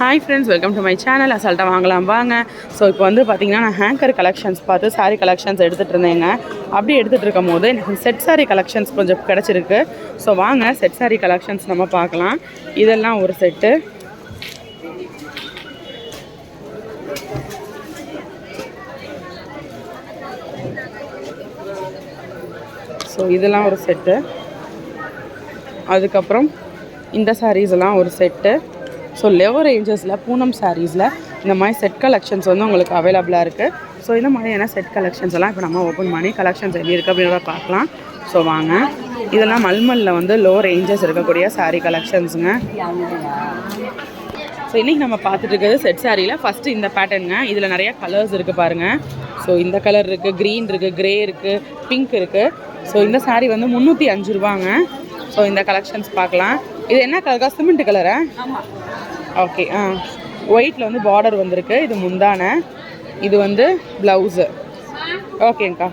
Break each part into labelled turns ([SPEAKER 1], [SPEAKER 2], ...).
[SPEAKER 1] Hi friends welcome to my channel அசால்ட்டாக வாங்கலாம் வாங்க. ஸோ இப்போ வந்து பார்த்தீங்கன்னா நான் ஹேங்கர் கலெக்ஷன்ஸ் பார்த்து saree கலெக்ஷன்ஸ் எடுத்துகிட்டு இருந்தேங்க. அப்படி எடுத்துகிட்டு இருக்கும் போது எனக்கு செட் saree கலெக்ஷன்ஸ் கொஞ்சம் கிடச்சிருக்கு. ஸோ வாங்க செட் saree கலெக்ஷன்ஸ் நம்ம பார்க்கலாம். இதெல்லாம் ஒரு செட்டு ஸோ இதெல்லாம் ஒரு செட்டு அதுக்கப்புறம் இந்த சாரீஸ் எல்லாம் ஒரு செட்டு ஸோ லெவர் ரேஞ்சஸில் பூனம் சாரீஸில் இந்த மாதிரி செட் கலெக்ஷன்ஸ் வந்து உங்களுக்கு அவைலபிளாக இருக்குது ஸோ இந்த மாதிரியான செட் கலெக்ஷன்ஸ் எல்லாம் இப்போ நம்ம ஓப்பன் பண்ணி கலெக்ஷன்ஸ் எப்படி இருக்குது அப்படின்றத பார்க்கலாம். ஸோ வாங்க. இதெல்லாம் மல்மலில் வந்து லோ ரேஞ்சஸ் இருக்கக்கூடிய சாரீ கலெக்ஷன்ஸுங்க ஸோ இன்றைக்கி நம்ம பார்த்துட்டு இருக்கிறது செட் சாரியில் ஃபஸ்ட்டு இந்த பேட்டர்னுங்க இதில் நிறையா கலர்ஸ் இருக்குது பாருங்கள் ஸோ இந்த கலர் இருக்குது க்ரீன் இருக்குது க்ரே இருக்குது பிங்க் இருக்குது ஸோ இந்த சாரீ வந்து முந்நூற்றி அஞ்சு ரூபாங்க. ஸோ இந்த கலெக்ஷன்ஸ் பார்க்கலாம். இது என்ன கலர் சிமெண்ட் கலரா ஓகே ஆ. ஒயிட்டில் வந்து பார்டர் வந்திருக்கு. இது முந்தான. இது வந்து ப்ளவுஸு ஓகேங்க்கா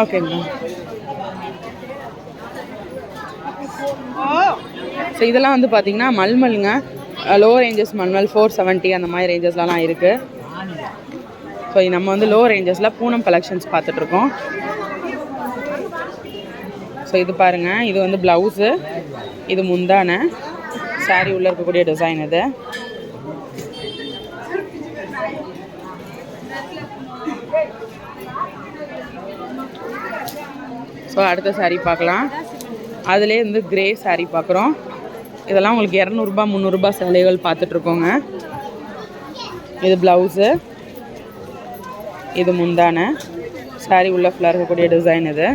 [SPEAKER 1] ஓகேங்க்கா ஸோ இதெல்லாம் வந்து பார்த்தீங்கன்னா மல்மல்ங்க. Low ranges mulmul four seventy அந்த மாதிரி ரேஞ்சஸ்லலாம் இருக்குது ஸோ நம்ம வந்து லோ ரேஞ்சஸில் பூனம் கலெக்ஷன்ஸ் பார்த்துட்ருக்கோம். ஸோ இது பாருங்கள் இது வந்து ப்ளவுஸு இது முந்தான. சாரி உள்ளே இருக்கக்கூடிய டிசைன் இது. ஸோ அடுத்த saree பார்க்கலாம். அதுலேயே வந்து கிரே saree பார்க்குறோம். இதெல்லாம் உங்களுக்கு இரநூறுபா முந்நூறுரூபா சேலைகள் பார்த்துட்ருக்கோங்க. இது ப்ளவுஸு இது முந்தான. saree உள்ள ஃபுல்லாக இருக்கக்கூடிய டிசைன் இது.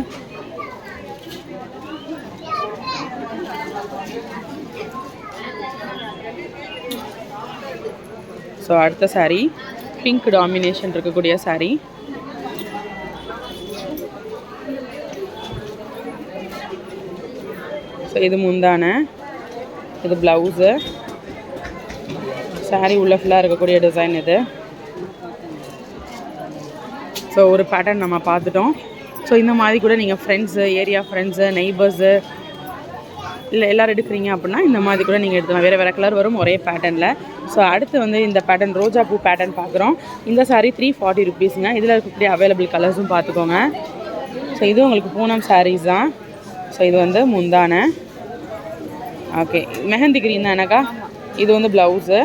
[SPEAKER 1] ஸோ அடுத்த சாரீ பிங்க் டாமினேஷன் இருக்கக்கூடிய சாரீ ஸோ இது முந்தான இது ப்ளவுஸு சாரீ உள்ள ஃபுல்லாக இருக்கக்கூடிய டிசைன் இது. ஸோ ஒரு பேட்டர்ன் நம்ம பார்த்துட்டோம். ஸோ இந்த மாதிரி கூட நீங்கள் ஃப்ரெண்ட்ஸு ஏரியா ஃப்ரெண்ட்ஸு நெய்பர்ஸு இல்லை எல்லோரும் எடுக்கிறீங்க அப்படின்னா இந்த மாதிரி கூட நீங்கள் எடுத்துக்கலாம். வேறு வேறு கலர் வரும் ஒரே பேட்டர்னில் ஸோ அடுத்து வந்து இந்த பேட்டர்ன் ரோஜா பூ பேட்டர்ன் பார்க்குறோம் இந்த saree த்ரீ ஃபார்ட்டி ருபீஸுங்க இதில் இருக்கக்கூடிய அவைலபிள் கலர்ஸும் பார்த்துக்கோங்க ஸோ இது உங்களுக்கு பூனம் sarees தான். ஸோ இது வந்து முந்தான. ஓகே மெஹந்தி கிரீன் தானக்கா இது வந்து ப்ளவுஸு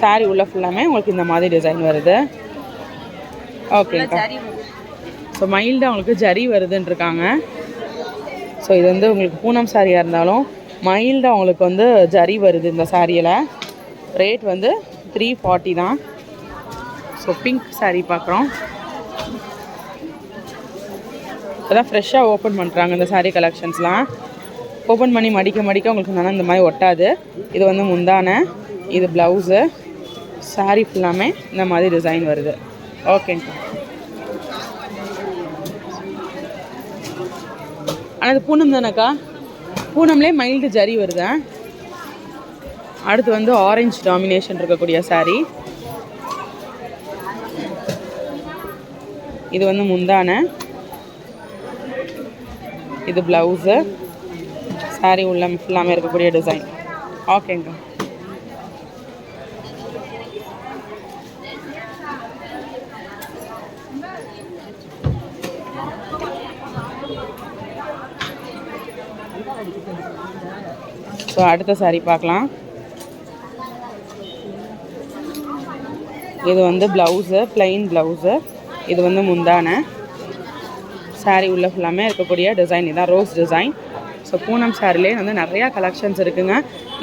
[SPEAKER 1] saree உள்ள ஃபுல்லாமே உங்களுக்கு இந்த மாதிரி டிசைன் வருது. ஓகேக்கா ஸோ மைல்டாக உங்களுக்கு ஜரி வருதுன்னு இருக்காங்க ஸோ இது வந்து உங்களுக்கு பூனம் சாரியாக இருந்தாலும் மைல்டாக உங்களுக்கு வந்து ஜரி வருது இந்த சாரியில் ரேட் வந்து த்ரீ ஃபார்ட்டி தான். ஸோ பிங்க் saree பார்க்குறோம். இப்போதான் ஃப்ரெஷ்ஷாக ஓப்பன் பண்ணுறாங்க இந்த சாரீ கலெக்ஷன்ஸ்லாம் ஓப்பன் பண்ணி மடிக்க மடிக்க உங்களுக்கு நல்லா இந்த மாதிரி ஒட்டாது. இது வந்து முந்தான. இது ப்ளவுஸு சாரீ ஃபுல்லாமே இந்த மாதிரி டிசைன் வருது. ஓகேங்கக்கா ஆனால் இது பூனம் தானேக்கா? பூனம்லேயே மைல்டு ஜரி வருதா. அடுத்து வந்து ஆரஞ்சு டாமினேஷன் இருக்கக்கூடிய சாரீ இது வந்து முந்தான. இது ப்ளவுஸு saree உள்ள ஃபுல்லாமே இருக்கக்கூடிய டிசைன் ஓகேங்க ஸோ அடுத்த சாரி பார்க்கலாம். இது வந்து ப்ளவுஸு ப்ளைன் ப்ளவுஸு இது வந்து முந்தான. Saree உள்ள ஃபுல்லாமே இருக்கக்கூடிய டிசைன் இதான் ரோஸ் டிசைன் ஸோ பூனம் சாரிலே வந்து நிறையா கலெக்ஷன்ஸ் இருக்குங்க.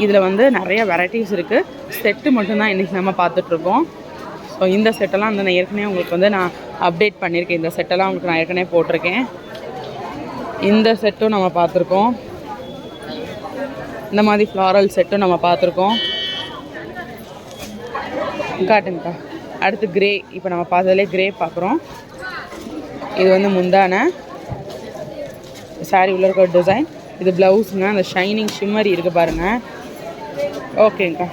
[SPEAKER 1] இதில் வந்து நிறைய வெரைட்டிஸ் இருக்குது செட்டு மட்டும்தான் இன்றைக்கி நம்ம பார்த்துட்ருக்கோம். ஸோ இந்த செட்டெல்லாம் வந்து நான் ஏற்கனவே உங்களுக்கு வந்து நான் அப்டேட் பண்ணியிருக்கேன். இந்த செட்டெல்லாம் உங்களுக்கு நான் ஏற்கனவே போட்டிருக்கேன். இந்த செட்டும் நம்ம பார்த்துருக்கோம். இந்த மாதிரி ஃப்ளாரல் செட்டும் நம்ம பார்த்துருக்கோம். காட்டுங்கக்கா. அடுத்து கிரே இப்போ நம்ம பார்த்ததுலே கிரே பார்க்குறோம். இது வந்து முந்தான. சாரி உள்ள இருக்க டிசைன் இது ப்ளவுஸுங்க அந்த ஷைனிங் ஷிம்மரி இருக்குது பாருங்கள் ஓகேங்க்கா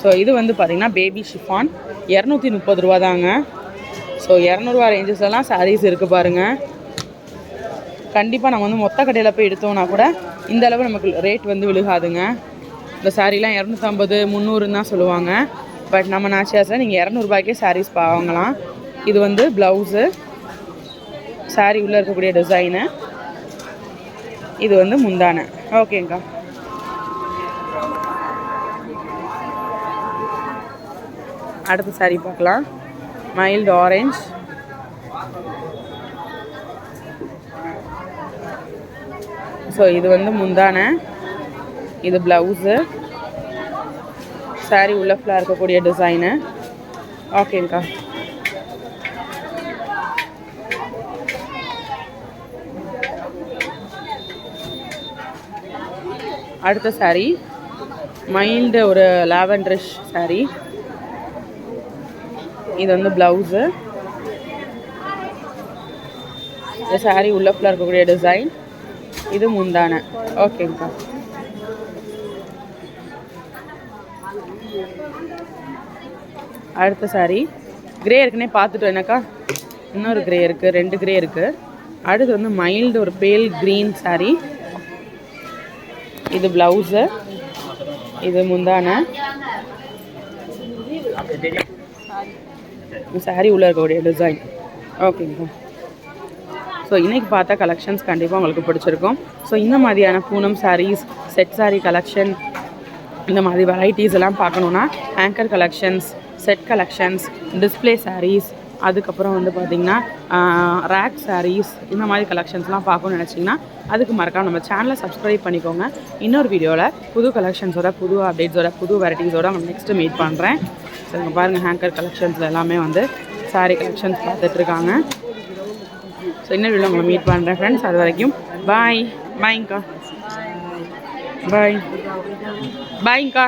[SPEAKER 1] ஸோ இது வந்து பார்த்திங்கன்னா பேபி ஷிஃபான் இரநூத்தி முப்பது ரூபா தாங்க ஸோ இரநூறுவா ரேஞ்சஸ்லாம் சாரீஸ் இருக்குது பாருங்கள் கண்டிப்பாக நம்ம வந்து மொத்த கடையில் போய் எடுத்தோம்னா கூட இந்த அளவு நமக்கு ரேட் வந்து விழுகாதுங்க. இந்த சாரீலாம் இரநூத்தம்பது முந்நூறுன்னு தான் சொல்லுவாங்க. பட் நம்ம நாச்சியாஸில் நீங்கள் இரநூறுபாய்க்கே சாரீஸ் வாங்கலாம். இது வந்து ப்ளவுஸு saree உள்ளே இருக்கக்கூடிய டிசைனு இது வந்து முந்தானை. ஓகேங்க்கா அடுத்த சாரீ பார்க்கலாம். மைல்டு ஆரஞ்ச் ஸோ இது வந்து முந்தானை. இது ப்ளவுஸு saree உள்ள ஃபுல்லாக இருக்கக்கூடிய டிசைனு ஓகேங்க்கா அடுத்த சாரீ மைல்டு ஒரு லாவெண்டரிஷ் சாரீ இது வந்து ப்ளவுஸு இந்த saree உள்ள ஃபுல்லாக இருக்கக்கூடிய டிசைன் இது முந்தானை. ஓகேங்க்கா அடுத்த சாரி கிரே இருக்குன்னே பார்த்துட்டோம் என்னக்கா? இன்னொரு கிரே இருக்குது ரெண்டு கிரே இருக்குது அடுத்து வந்து மைல்டு ஒரு பேல் க்ரீன் சாரி இது ப்ளவுஸு இது முந்தான. சாரி உள்ள இருக்கக்கூடிய டிசைன் ஓகேங்கக்கா ஸோ இன்றைக்கி பார்த்தா கலெக்ஷன்ஸ் கண்டிப்பாக உங்களுக்கு பிடிச்சிருக்கும். ஸோ இந்த மாதிரியான Poonam sarees set sari collection இந்த மாதிரி வெரைட்டிஸ் எல்லாம் பார்க்கணுன்னா hanger collections set collections display sarees அதுக்கப்புறம் வந்து பார்த்திங்கன்னா ரேக் சாரீஸ் இந்த மாதிரி கலெக்ஷன்ஸ்லாம் பார்க்கணும்னு நினச்சிங்கன்னா அதுக்கு மறக்காம நம்ம சேனலை சப்ஸ்கிரைப் பண்ணிக்கோங்க. இன்னொரு வீடியோவில் புது கலெக்ஷன்ஸோட புது அப்டேட்ஸோட புது வெரைட்டிஸோட நம்ம நெக்ஸ்ட்டு மீட் பண்ணுறேன் ஸோ இங்கே பாருங்கள் ஹேங்கர் கலெக்ஷன்ஸில் எல்லாமே வந்து சாரீ கலெக்ஷன்ஸ் பார்த்துட்ருக்காங்க ஸோ இன்னொரு வீடியோ உங்களை மீட் பண்ணுறேன் ஃப்ரெண்ட்ஸ் அது வரைக்கும் பாய் பாய்ங்க்கா பாய் பாய்ங்க்கா